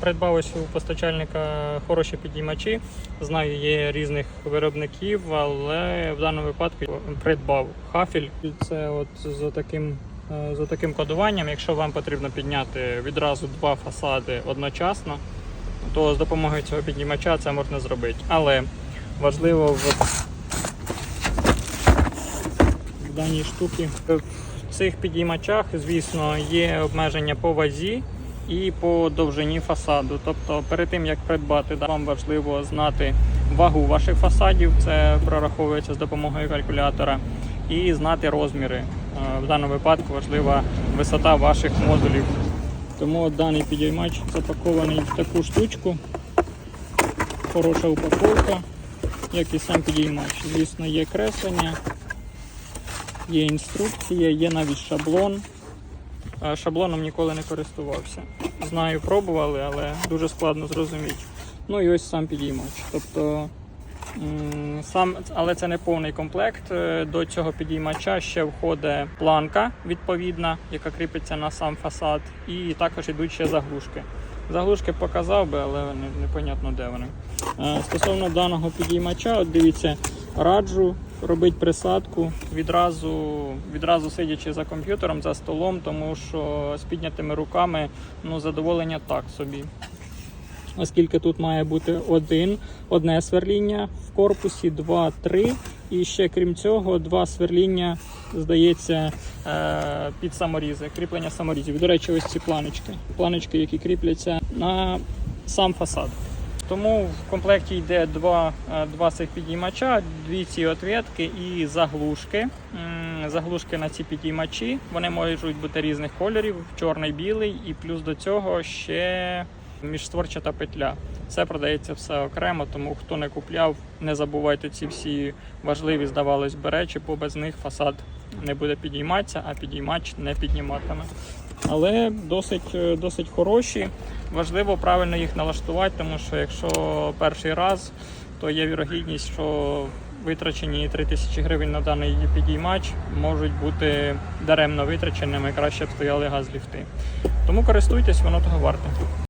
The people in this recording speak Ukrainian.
Придбав ось у постачальника хороші підіймачі. Знаю, є різних виробників, але в даному випадку придбав хафіль. Це от з таким, е, з таким кодуванням. Якщо вам потрібно підняти відразу два фасади одночасно, то з допомогою цього підіймача це можна зробити. Але важливо в, в даній штуці. В цих підіймачах, звісно, є обмеження по вазі і по довжині фасаду. Тобто, перед тим як придбати, вам важливо знати вагу ваших фасадів, це прораховується з допомогою калькулятора, і знати розміри. Е, В даному випадку важлива висота ваших модулів. Тому даний підіймач запакований в таку штучку. Хороша упаковка, як і сам підіймач. Звісно, є креслення, є інструкція, є навіть шаблон. Шаблоном ніколи не користувався. Знаю, пробували, але дуже складно зрозуміти. Ну і ось сам підіймач. Тобто, сам, але це не повний комплект. Е, До цього підіймача ще входить планка відповідна, яка кріпиться на сам фасад, і також йдуть ще заглушки. Заглушки показав би, але не- непонятно де вони. Е, Стосовно даного підіймача, от дивіться, раджу робити присадку відразу, відразу сидячи за комп'ютером, за столом, тому що з піднятими руками ну, задоволення так собі. Оскільки тут має бути один, одне сверління в корпусі, два, три. І ще крім цього, два сверління, здається, е, під саморізи, кріплення саморізів. До речі, ось ці планочки. Планочки, які кріпляться на сам фасад. Тому в комплекті йде два, е, два цих підіймача, дві ці отвідки і заглушки. Заглушки на ці підіймачі. Вони можуть бути різних кольорів, чорний, білий, і плюс до цього ще міжстворчата петля. Це продається все окремо, тому хто не купляв, не забувайте ці всі важливі, здавалось би, речі, бо без них фасад не буде підійматися, а підіймач не підніматиме. Але досить, е, досить хороші. Важливо правильно їх налаштувати, тому що якщо перший раз, то є вірогідність, що витрачені 3 тисячі гривень на даний підіймач можуть бути даремно витраченими, краще б стояли газ-ліфти. Тому користуйтесь, воно того варте.